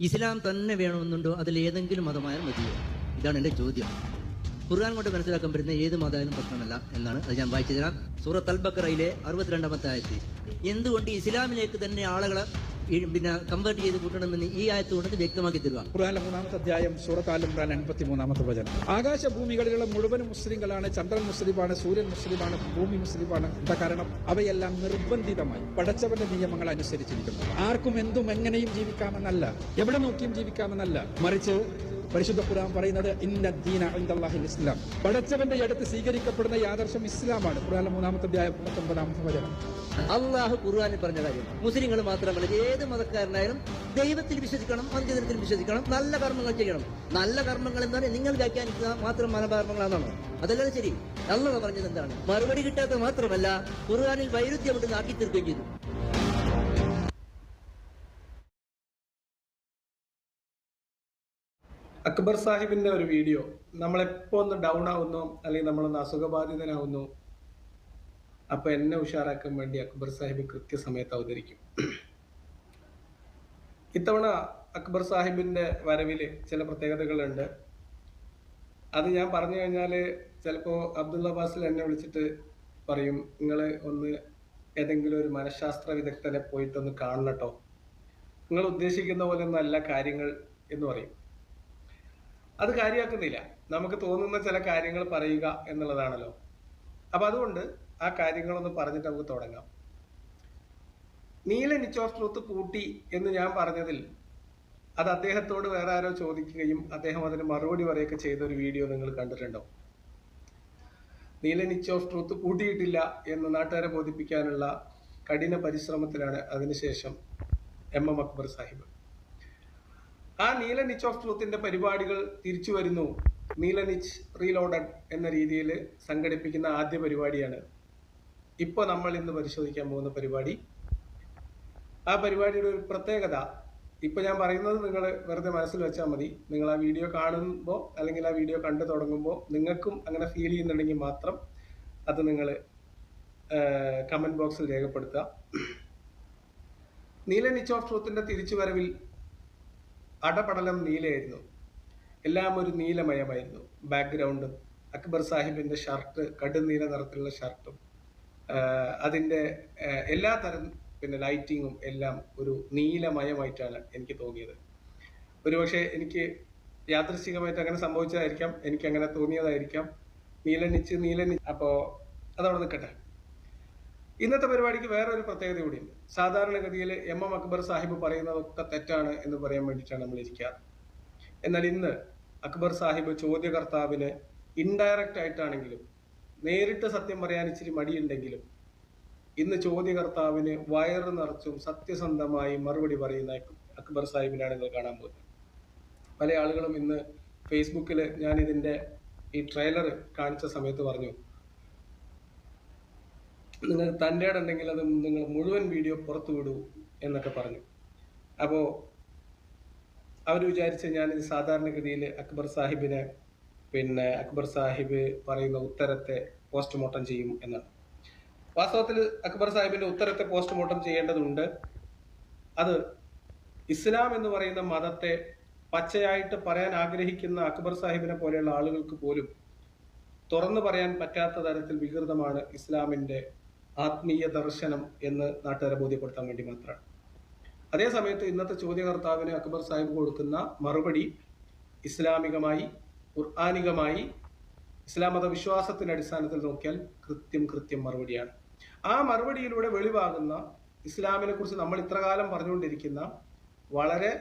ഇസ്ലാം തന്നെ വേണമെന്നുണ്ടോ? അതിൽ ഏതെങ്കിലും മതമായാലും മതിയോ? ഇതാണ് എന്റെ ചോദ്യം. ഖുർആൻ കൊണ്ട് മനസ്സിലാക്കാൻ പറ്റുന്ന ഏത് മതമായാലും പ്രശ്നമല്ല എന്നാണ് അത് ഞാൻ വായിച്ചു തരാം. സൂറത്ത് അൽബക്കറയിലെ അറുപത്തിരണ്ടാമത്തെ ആയത്തിൽ എന്തുകൊണ്ട് ഇസ്ലാമിലേക്ക് തന്നെ ആളുകളെ പിന്നെ കൺവേർട്ട് ചെയ്ത് കൂട്ടണമെന്ന് ഈ ആയത്ത് കൊണ്ട് വ്യക്തമാക്കി തരുക ഖുർആനിലെ മൂന്നാമത്തെ അധ്യായം സൂറത്ത് ആൽ ഇംറാൻ എൺപത്തി മൂന്നാമത്തെ വചനം. ആകാശഭൂമികളിലുള്ള മുഴുവൻ മുസ്ലിങ്ങളാണ് ചന്ദ്രൻ മുസ്ലിമാണ് സൂര്യൻ മുസ്ലിമാണ് ഭൂമി മുസ്ലിമാണ്. എന്താ കാരണം? അവയെല്ലാം നിർബന്ധിതമായി പടച്ചവന്റെ നിയമങ്ങൾ അനുസരിച്ചിരിക്കുന്നു. ആർക്കും എന്തും എങ്ങനെയും ജീവിക്കാമെന്നല്ല എവിടെ നോക്കിയും ജീവിക്കാമെന്നല്ല. മറിച്ച് പരിശുദ്ധ ഖുർആൻ പറയുന്നത് ഇസ്ലാം. പടച്ചവന്റെ അടുത്ത് സ്വീകരിക്കപ്പെടുന്ന ആദർശം ഇസ്ലാമാണ്. ഖുർആനിലെ മൂന്നാമത്തെ അധ്യായം മുപ്പത്തൊമ്പതാമത്തെ വചനം. അള്ളാഹു ഖുർആാനിൽ പറഞ്ഞ കാര്യം. മുസ്ലിങ്ങൾ മാത്രമല്ല ഏത് മതക്കാരനായാലും ദൈവത്തിൽ വിശ്വസിക്കണം അന്ത്യദിനത്തിൽ വിശ്വസിക്കണം നല്ല കർമ്മങ്ങൾ ചെയ്യണം. നല്ല കർമ്മങ്ങൾ എന്താണ് നിങ്ങൾ വ്യാഖ്യാനിക്കുക മാത്രം മനകർമ്മങ്ങളാണെന്നാണോ അതല്ലാതെ ശരി അള്ളാഹ് പറഞ്ഞത് എന്താണ്? മറുപടി കിട്ടാത്ത മാത്രമല്ല ഖുർആാനിൽ വൈരുദ്ധ്യം വൈരുദ്ധ്യമുണ്ടെന്ന് ആക്കി തീർക്കുകയും ചെയ്തു. അക്ബർ സാഹിബിന്റെ ഒരു വീഡിയോ. നമ്മളെപ്പോ ഒന്ന് ഡൗൺ ആവുന്നു അല്ലെങ്കിൽ നമ്മളൊന്ന് അസുഖബാധിതനാവുന്നു അപ്പൊ എന്നെ ഉഷാറാക്കാൻ വേണ്ടി അക്ബർ സാഹിബ് കൃത്യസമയത്ത് അവതരിക്കും. ഇത്തവണ അക്ബർ സാഹിബിന്റെ വരവിൽ ചില പ്രത്യേകതകളുണ്ട്. അത് ഞാൻ പറഞ്ഞു കഴിഞ്ഞാൽ ചിലപ്പോ അബ്ദുള്ള ബാസിൽ എന്നെ വിളിച്ചിട്ട് പറയും നിങ്ങൾ ഒന്ന് ഏതെങ്കിലും ഒരു മനഃശാസ്ത്ര വിദഗ്ധനെ പോയിട്ടൊന്ന് കാണണട്ടോ നിങ്ങൾ ഉദ്ദേശിക്കുന്ന പോലെ ഒന്നല്ല കാര്യങ്ങൾ എന്ന് പറയും. അത് കാര്യമാക്കുന്നില്ല നമുക്ക് തോന്നുന്ന ചില കാര്യങ്ങൾ പറയുക എന്നുള്ളതാണല്ലോ. അപ്പൊ അതുകൊണ്ട് ആ കാര്യങ്ങളൊന്ന് പറഞ്ഞിട്ട് നമുക്ക് തുടങ്ങാം. നീല നിച്ച് ഓഫ് ട്രൂത്ത് കൂട്ടി എന്ന് ഞാൻ പറഞ്ഞതിൽ അത് അദ്ദേഹത്തോട് വേറെ ആരോ ചോദിക്കുകയും അദ്ദേഹം അതിന് മറുപടി പറയുകയൊക്കെ ചെയ്ത ഒരു വീഡിയോ നിങ്ങൾ കണ്ടിട്ടുണ്ടോ? നീല നിച്ച് ഓഫ് ട്രൂത്ത് കൂട്ടിയിട്ടില്ല എന്ന് നാട്ടുകാരെ ബോധിപ്പിക്കാനുള്ള കഠിന പരിശ്രമത്തിലാണ് അതിനുശേഷം എം എം അക്ബർ സാഹിബ്. ആ നീല നിച്ച് ഓഫ് ട്രൂത്തിന്റെ പരിപാടികൾ തിരിച്ചു വരുന്നു. നീല നിച്ച് റീലോഡഡ് എന്ന രീതിയിൽ സംഘടിപ്പിക്കുന്ന ആദ്യ പരിപാടിയാണ്. ഇപ്പോൾ നമ്മൾ ഇന്ന് പരിശോധിക്കാൻ പോകുന്ന പരിപാടി. ആ പരിപാടിയുടെ ഒരു പ്രത്യേകത ഇപ്പൊ ഞാൻ പറയുന്നത് നിങ്ങൾ വെറുതെ മനസ്സിൽ വെച്ചാൽ മതി. നിങ്ങൾ ആ വീഡിയോ കാണുമ്പോൾ അല്ലെങ്കിൽ ആ വീഡിയോ കണ്ടു തുടങ്ങുമ്പോൾ നിങ്ങൾക്കും അങ്ങനെ ഫീൽ ചെയ്യുന്നുണ്ടെങ്കിൽ മാത്രം അത് നിങ്ങൾ കമന്റ് ബോക്സിൽ രേഖപ്പെടുത്തുക നീല നിച്ച് ഓഫ് ട്രൂത്തിന്റെ തിരിച്ചുവരവിൽ അടപടലം നീലയായിരുന്നു. എല്ലാം ഒരു നീലമയമായിരുന്നു. ബാക്ക്ഗ്രൗണ്ടും അക്ബർ സാഹിബിന്റെ ഷർട്ട് കടുനീല നിറത്തിലുള്ള ഷർട്ടും അതിന്റെ എല്ലാ തരം പിന്നെ ലൈറ്റിങ്ങും എല്ലാം ഒരു നീലമയമായിട്ടാണ് എനിക്ക് തോന്നിയത്. ഒരുപക്ഷെ എനിക്ക് യാദൃശികമായിട്ട് അങ്ങനെ സംഭവിച്ചതായിരിക്കാം. എനിക്ക് അങ്ങനെ തോന്നിയതായിരിക്കാം. നീലനിച്ച് നീലനി അപ്പോൾ അതവിടെ നിൽക്കട്ടെ. ഇന്നത്തെ പരിപാടിക്ക് വേറെ ഒരു പ്രത്യേകത കൂടിയുണ്ട്. സാധാരണഗതിയിൽ എം എം അക്ബർ സാഹിബ് പറയുന്നതൊക്കെ തെറ്റാണ് എന്ന് പറയാൻ വേണ്ടിയിട്ടാണ് നമ്മൾ ഇരിക്കാറ് എന്നാൽ ഇന്ന് അക്ബർ സാഹിബ് ചോദ്യകർത്താവിന് ഇൻഡയറക്റ്റ് ആയിട്ടാണെങ്കിലും നേരിട്ട് സത്യം പറയാൻ ഇച്ചിരി മടിയുണ്ടെങ്കിലും ഇന്ന് ചോദ്യകർത്താവിന് വയറ് നിറച്ചും സത്യസന്ധമായി മറുപടി പറയുന്ന അക്ബർ സാഹിബിനാണ് നിങ്ങൾ കാണാൻ പോകുന്നത്. പല ആളുകളും ഇന്ന് ഫേസ്ബുക്കിൽ ഞാൻ ഇതിന്റെ ഈ ട്രെയിലർ കാണിച്ച സമയത്ത് പറഞ്ഞു നിങ്ങൾ തന്റെ ഉണ്ടെങ്കിൽ അത് നിങ്ങൾ മുഴുവൻ വീഡിയോ പുറത്തു വിടൂ എന്നൊക്കെ പറഞ്ഞു. അപ്പോൾ അവർ വിചാരിച്ച് ഞാനിത് സാധാരണഗതിയിൽ അക്ബർ സാഹിബിനെ പിന്നെ അക്ബർ സാഹിബ് പറയുന്ന ഉത്തരത്തെ പോസ്റ്റ്മോർട്ടം ചെയ്യും എന്നാണ് വാസ്തവത്തിൽ അക്ബർ സാഹിബിന്റെ ഉത്തരത്തെ പോസ്റ്റ്മോർട്ടം ചെയ്യേണ്ടതുണ്ട്. അത് ഇസ്ലാം എന്ന് പറയുന്ന മതത്തെ പച്ചയായിട്ട് പറയാൻ ആഗ്രഹിക്കുന്ന അക്ബർ സാഹിബിനെ പോലെയുള്ള ആളുകൾക്ക് പോലും തുറന്നു പറയാൻ പറ്റാത്ത തരത്തിൽ വികൃതമാണ് ഇസ്ലാമിന്റെ ആത്മീയ ദർശനം എന്ന് നാട്ടുകാരെ ബോധ്യപ്പെടുത്താൻ വേണ്ടി മാത്രമാണ് അതേ സമയത്ത് ഇന്നത്തെ ചോദ്യകർത്താവിന് അക്ബർ സാഹിബ് കൊടുക്കുന്ന മറുപടി ഇസ്ലാമികമായി ഖുർആാനികമായി ഇസ്ലാം മത വിശ്വാസത്തിന്റെ അടിസ്ഥാനത്തിൽ നോക്കിയാൽ കൃത്യം കൃത്യം മറുപടിയാണ്. ആ മറുപടിയിലൂടെ വെളിവാകുന്ന ഇസ്ലാമിനെ കുറിച്ച് നമ്മൾ ഇത്രകാലം പറഞ്ഞുകൊണ്ടിരിക്കുന്ന വളരെ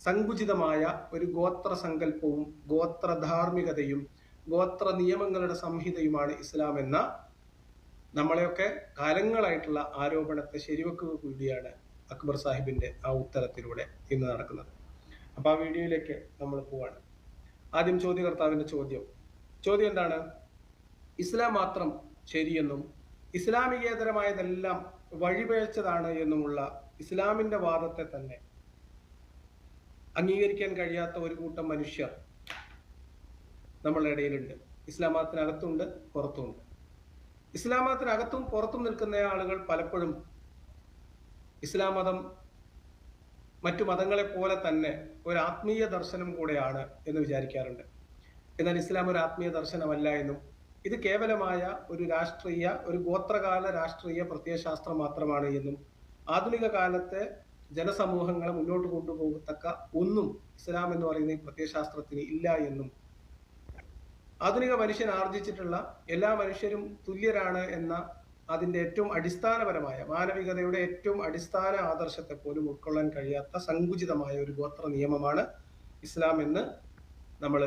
സങ്കുചിതമായ ഒരു ഗോത്ര സങ്കല്പവും ഗോത്ര ധാർമ്മികതയും ഗോത്ര നിയമങ്ങളുടെ സംഹിതയുമാണ് ഇസ്ലാം എന്ന നമ്മളെയൊക്കെ കാലങ്ങളായിട്ടുള്ള ആരോപണത്തെ ശരിവെക്കുക കൂടിയാണ് അക്ബർ സാഹിബിന്റെ ആ ഉത്തരത്തിലൂടെ ഇന്ന് നടക്കുന്നത്. അപ്പൊ ആ വീഡിയോയിലേക്ക് നമ്മൾ പോവാണ്. ആദ്യം ചോദ്യകർത്താവിന്റെ ചോദ്യം. ചോദ്യം എന്താണ്? ഇസ്ലാം മാത്രം ശരിയെന്നും ഇസ്ലാമികേതരമായതെല്ലാം വഴിപഴച്ചതാണ് എന്നുമുള്ള ഇസ്ലാമിന്റെ വാദത്തെ തന്നെ അംഗീകരിക്കാൻ കഴിയാത്ത ഒരു കൂട്ടം മനുഷ്യർ നമ്മളുടെ ഇടയിലുണ്ട്. ഇസ്ലാം മതത്തിനകത്തുണ്ട് പുറത്തുമുണ്ട്. ഇസ്ലാം മതത്തിനകത്തും പുറത്തും നിൽക്കുന്ന ആളുകൾ പലപ്പോഴും ഇസ്ലാം മതം മറ്റു മതങ്ങളെ പോലെ തന്നെ ഒരു ആത്മീയ ദർശനം കൂടെയാണ് എന്ന് വിചാരിക്കാറുണ്ട്. എന്നാൽ ഇസ്ലാം ഒരു ആത്മീയ ദർശനമല്ല എന്നും ഇത് കേവലമായ ഒരു രാഷ്ട്രീയ ഒരു ഗോത്രകാല രാഷ്ട്രീയ പ്രത്യയശാസ്ത്രം മാത്രമാണ് എന്നും ആധുനിക കാലത്തെ ജനസമൂഹങ്ങളെ മുന്നോട്ട് കൊണ്ടുപോകത്തക്ക ഒന്നും ഇസ്ലാം എന്ന് പറയുന്ന ഈ പ്രത്യയശാസ്ത്രത്തിന് ഇല്ല എന്നും ആധുനിക മനുഷ്യൻ ആർജിച്ചിട്ടുള്ള എല്ലാ മനുഷ്യരും തുല്യരാണ് എന്ന അതിന്റെ ഏറ്റവും അടിസ്ഥാനപരമായ മാനവികതയുടെ ഏറ്റവും അടിസ്ഥാന ആദർശത്തെ പോലും ഉൾക്കൊള്ളാൻ കഴിയാത്ത സങ്കുചിതമായ ഒരു ഗോത്ര നിയമമാണ് ഇസ്ലാം എന്ന് നമ്മൾ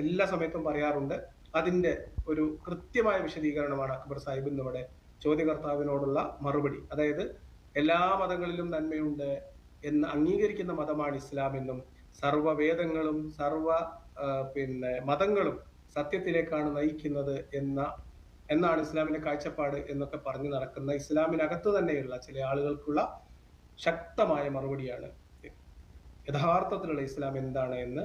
എല്ലാ സമയത്തും പറയാറുണ്ട്. അതിന്റെ ഒരു കൃത്യമായ വിശദീകരണമാണ് അക്ബർ സാഹിബ് നമ്മുടെ ചോദ്യകർത്താവിനോടുള്ള മറുപടി. അതായത് എല്ലാ മതങ്ങളിലും നന്മയുണ്ട് എന്ന് അംഗീകരിക്കുന്ന മതമാണ് ഇസ്ലാം എന്നും സർവ വേദങ്ങളും സർവ പിന്നെ മതങ്ങളും സത്യത്തിലേക്കാണ് നയിക്കുന്നത് എന്ന എന്നാണ് ഇസ്ലാമിന്റെ കാഴ്ചപ്പാട് എന്നൊക്കെ പറഞ്ഞു നടക്കുന്ന ഇസ്ലാമിനകത്ത് തന്നെയുള്ള ചില ആളുകൾക്കുള്ള ശക്തമായ മറുപടിയാണ് യഥാർത്ഥത്തിലുള്ള ഇസ്ലാം എന്താണ് എന്ന്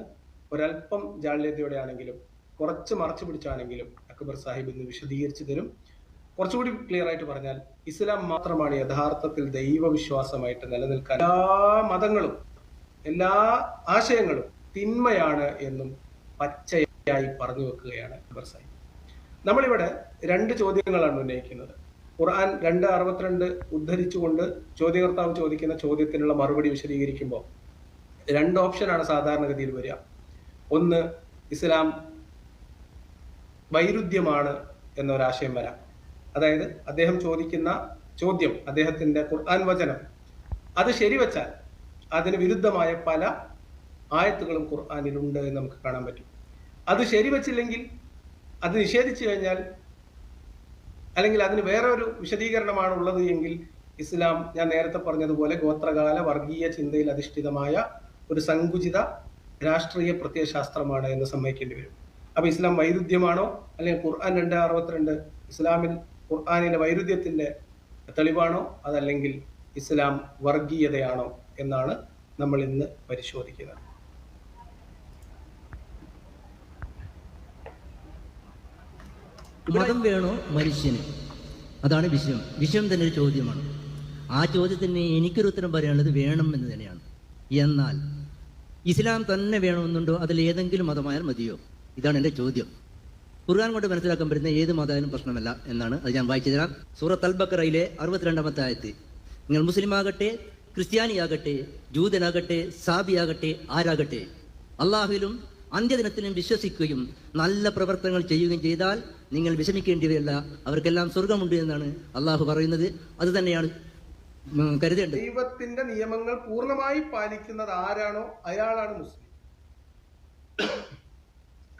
ഒരല്പം ജാള്യതയോടെ ആണെങ്കിലും കുറച്ച് മറച്ചു പിടിച്ചാണെങ്കിലും അക്ബർ സാഹിബ് ഇന്ന് വിശദീകരിച്ചു തരും. കുറച്ചുകൂടി ക്ലിയർ ആയിട്ട് പറഞ്ഞാൽ ഇസ്ലാം മാത്രമാണ് യഥാർത്ഥത്തിൽ ദൈവവിശ്വാസമായിട്ട് നിലനിൽക്കാൻ എല്ലാ മതങ്ങളും എല്ലാ ആശയങ്ങളും തിന്മയാണ് എന്നും പച്ചയായി പറഞ്ഞു വെക്കുകയാണ് അക്ബർ സാഹിബ്. നമ്മളിവിടെ രണ്ട് ചോദ്യങ്ങളാണ് ഉന്നയിക്കുന്നത്. ഖുർആൻ രണ്ട് അറുപത്തിരണ്ട് ഉദ്ധരിച്ചുകൊണ്ട് ചോദ്യകർത്താവ് ചോദിക്കുന്ന ചോദ്യത്തിനുള്ള മറുപടി വിശദീകരിക്കുമ്പോൾ രണ്ട് ഓപ്ഷനാണ് സാധാരണഗതിയിൽ വരിക. ഒന്ന് ഇസ്ലാം വൈരുദ്ധ്യമാണ് എന്നൊരാശയം വരാം. അതായത് അദ്ദേഹം ചോദിക്കുന്ന ചോദ്യം അദ്ദേഹത്തിന്റെ ഖുർആൻ വചനം അത് ശരിവച്ചാൽ അതിന് വിരുദ്ധമായ പല ആയത്തുകളും ഖുർആാനിലുണ്ട് എന്ന് നമുക്ക് കാണാൻ പറ്റും. അത് ശരിവച്ചില്ലെങ്കിൽ അത് നിഷേധിച്ചു കഴിഞ്ഞാൽ അല്ലെങ്കിൽ അതിന് വേറെ ഒരു വിശദീകരണമാണ് ഉള്ളത് എങ്കിൽ ഇസ്ലാം ഞാൻ നേരത്തെ പറഞ്ഞതുപോലെ ഗോത്രകാല വർഗീയ ചിന്തയിൽ അധിഷ്ഠിതമായ ഒരു സങ്കുചിത രാഷ്ട്രീയ പ്രത്യയശാസ്ത്രമാണ് എന്ന് സമ്മതിക്കേണ്ടി വരും. അപ്പൊ ഇസ്ലാം വൈരുദ്ധ്യമാണോ? അല്ലെങ്കിൽ ഖുർആൻ രണ്ട് അറുപത്തിരണ്ട് ഇസ്ലാമിൽ ഖുർആാനിലെ വൈരുദ്ധ്യത്തിന്റെ തെളിവാണോ? അതല്ലെങ്കിൽ ഇസ്ലാം വർഗീയതയാണോ? എന്നാണ് നമ്മൾ ഇന്ന് പരിശോധിക്കുന്നത്. മതം വേണോ മനുഷ്യന്? അതാണ് വിഷയം. വിഷയം തന്നെ ഒരു ചോദ്യമാണ്. ആ ചോദ്യത്തിന് എനിക്കൊരു ഉത്തരം പറയാനുള്ളത് വേണം എന്ന് തന്നെയാണ്. എന്നാൽ ഇസ്ലാം തന്നെ വേണമെന്നുണ്ടോ? അതിൽ ഏതെങ്കിലും മതമായാൽ മതിയോ? ഇതാണ് എന്റെ ചോദ്യം. ഖുർആൻ കൊണ്ട് മനസ്സിലാക്കാൻ പറ്റുന്ന ഏത് മതമായാലും പ്രശ്നമല്ല എന്നാണ് അത് ഞാൻ വായിച്ചു തരാം. സൂറത്ത് അൽബക്കറയിലെ അറുപത്തിരണ്ടാമത്തെ ആയത്ത്. നിങ്ങൾ മുസ്ലിം ആകട്ടെ ക്രിസ്ത്യാനിയാകട്ടെ ജൂതനാകട്ടെ സാബിയാകട്ടെ ആരാകട്ടെ? അള്ളാഹുവിലും അന്ത്യദിനത്തിലും വിശ്വസിക്കുകയും നല്ല പ്രവർത്തനങ്ങൾ ചെയ്യുകയും ചെയ്താൽ നിങ്ങൾ വിഷമിക്കേണ്ടിവരില്ല. അവർക്കെല്ലാം സ്വർഗമുണ്ട് എന്നാണ് അള്ളാഹു പറയുന്നത്. അത് തന്നെയാണ് കരുതേണ്ടത്. ദൈവത്തിന്റെ നിയമങ്ങൾ പൂർണമായി പാലിക്കുന്നത് ആരാണോ? അയാളാണ് മുസ്ലിം.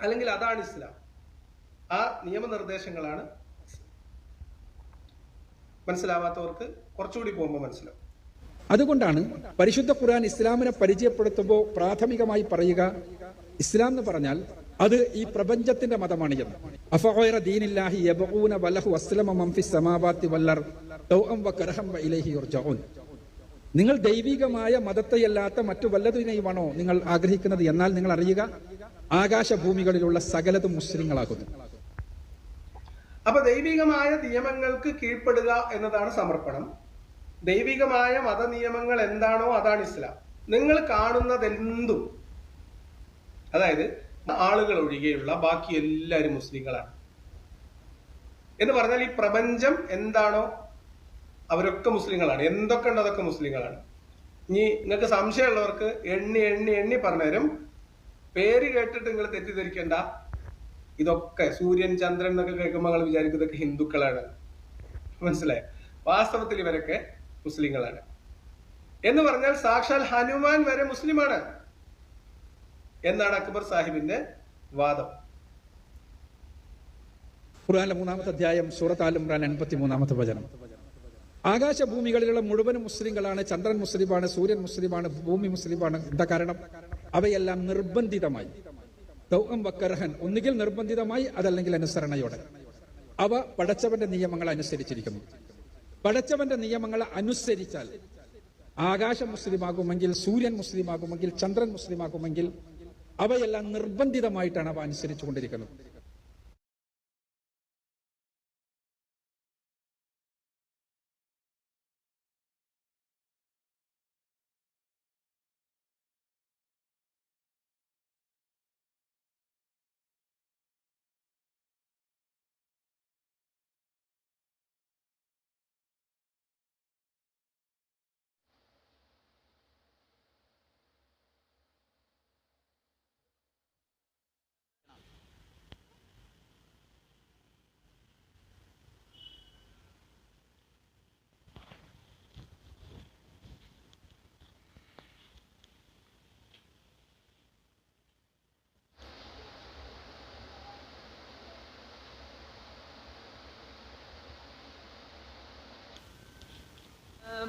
അല്ലെങ്കിൽ അതാണ് ഇസ്ലാം. ആ നിയമനിർദ്ദേശങ്ങളാണ് മനസ്സിലാവാത്തവർക്ക് കുറച്ചുകൂടി പോകുമ്പോൾ മനസ്സിലാവും. അതുകൊണ്ടാണ് പരിശുദ്ധ ഖുർആൻ ഇസ്ലാമിനെ പരിചയപ്പെടുത്തുമ്പോൾ പ്രാഥമികമായി പറയുക ഇസ്ലാം എന്ന് പറഞ്ഞാൽ അത് ഈ പ്രപഞ്ചത്തിന്റെ മതമാണ് എന്ന്. വല്ലർ നിങ്ങൾ ദൈവികമായ മതത്തെയല്ലാത്ത മറ്റു വല്ലതിനെയുമാണോ നിങ്ങൾ ആഗ്രഹിക്കുന്നത് എന്നാൽ നിങ്ങൾ അറിയുക ആകാശഭൂമികളിലുള്ള സകലതും മുസ്ലിങ്ങളാകുന്നു. അപ്പൊ ദൈവികമായ നിയമങ്ങൾക്ക് കീഴ്പ്പെടുക എന്നതാണ് സമർപ്പണം. ദൈവികമായ മതനിയമങ്ങൾ എന്താണോ അതാണ് ഇസ്ലാം. നിങ്ങൾ കാണുന്നതെന്തും അതായത് ആളുകൾ ഒഴികെയുള്ള ബാക്കി എല്ലാവരും മുസ്ലിങ്ങളാണ്. എന്ന് പറഞ്ഞാൽ ഈ പ്രപഞ്ചം എന്താണോ അവരൊക്കെ മുസ്ലിങ്ങളാണ്. എന്തൊക്കെ ഉണ്ടോ അതൊക്കെ മുസ്ലിങ്ങളാണ്. ഇനി നിങ്ങൾക്ക് സംശയമുള്ളവർക്ക് എണ്ണി എണ്ണി എണ്ണി പറഞ്ഞുതരും. പേര് കേട്ടിട്ട് നിങ്ങൾ തെറ്റിദ്ധരിക്കേണ്ട. ഇതൊക്കെ സൂര്യൻ ചന്ദ്രൻ എന്നൊക്കെ കേൾക്കുമ്പോൾ നിങ്ങൾ വിചാരിക്കും ഇതൊക്കെ ഹിന്ദുക്കളാണ്. മനസ്സിലായോ? വാസ്തവത്തിൽ ഇവരൊക്കെ മുസ്ലിങ്ങളാണ്. എന്ന് പറഞ്ഞാൽ സാക്ഷാൽ ഹനുമാൻ വരെ മുസ്ലിമാണ്. എന്നാണ് അക്ബർ സാഹിബിന്റെ വാദം. ഖുർആനിലെ മൂന്നാമത്തെ അധ്യായം സൂറത്ത് ആൽ എൺപത്തി മൂന്നാമത്തെ വചനം. ആകാശഭൂമികളിലുള്ള മുഴുവൻ മുസ്ലിങ്ങളാണ് ചന്ദ്രൻ മുസ്ലിമാണ് സൂര്യൻ മുസ്ലിമാണ് ഭൂമി മുസ്ലിമാണ്. എന്താ കാരണം? അവയെല്ലാം നിർബന്ധിതമായി. ഒന്നുകിൽ നിർബന്ധിതമായി അതല്ലെങ്കിൽ അനുസരണയോടെ. അവ പടച്ചവന്റെ നിയമങ്ങൾ അനുസരിച്ചിരിക്കുന്നു. പടച്ചവന്റെ നിയമങ്ങൾ അനുസരിച്ചാൽ ആകാശം മുസ്ലിമാകുമെങ്കിൽ സൂര്യൻ മുസ്ലിമാകുമെങ്കിൽ ചന്ദ്രൻ മുസ്ലിമാകുമെങ്കിൽ അവയെല്ലാം നിർബന്ധിതമായിട്ടാണ് അവ അനുസരിച്ചു കൊണ്ടിരിക്കുന്നത്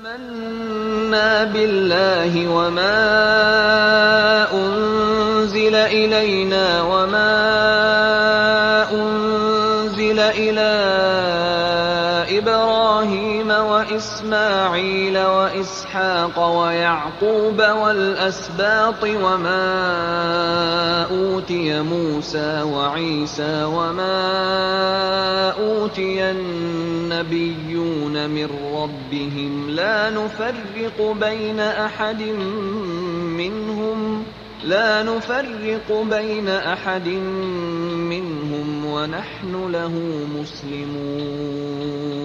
آمنا بالله وما أنزل إلينا وما وإسماعيل وإسحاق ويعقوب والأسباط وما أوتي موسى وعيسى وما أوتي النبيون من ربهم لا نفرق بين أحد منهم لا نفرق بين أحد منهم ونحن له مسلمون.